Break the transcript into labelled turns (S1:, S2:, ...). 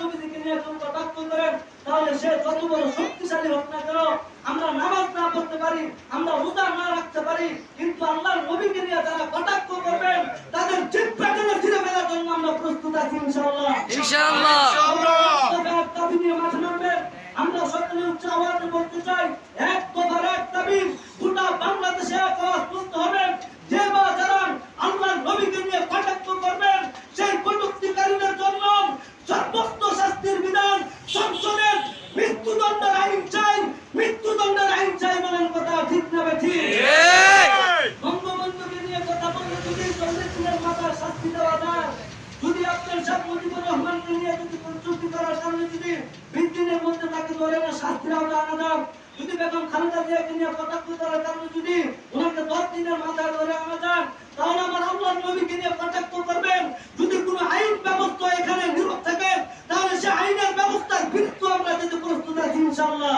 S1: নবীজিকে নিয়ে কেউ কটাক্ষ করেন তাহলে সে যত বড় শক্তিশালী হোক না কেন আমরা নামাজ না পড়তে পারি আমরা রোজা না রাখতে পারি কিন্তু আল্লাহর নবীকে নিয়ে যারা কটাক্ষ করবেন তাদের জিব্বা টেনে ছিঁড়ে ফেলার জন্য আমরা প্রস্তুত আছি ইনশাআল্লাহ
S2: ইনশাআল্লাহ।
S1: আমরা সকলে উচ্চ আওয়াজে বলতে চাই সংসদের মৃত্যুদণ্ডের আইন চাই মৃত্যুদণ্ডের আইন চাই বলেন কথা ঠিক না ঠিক? বঙ্গবন্ধুকে নিয়ে কথা বললে যদি চল্লিশ দিনের শাস্তি দেওয়া যায় যদি আপনার সাহেব মুজিবুর রহমানকে নিয়ে যদি চুক্তি করার কারণে যদি বিশ দিনের মধ্যে তাকে ধরে না শাস্তির আওতা আনা যদি বেগম খালেদা জিয়াকে নিয়ে কটাক্ষ করার কারণে যদি ওনাকে দশ দিনের মাথায় ধরে আনা যায় তাহলে আমার আল্লাহ নবীকে নিয়ে কটাক্ষ করবেন যদি কোনো আইন ব্যবস্থা এখানে নীরব থাকে তাহলে সে আইনের ব্যবস্থার বিরুদ্ধে আমরা যেতে প্রস্তুত আছি ইনশাআল্লাহ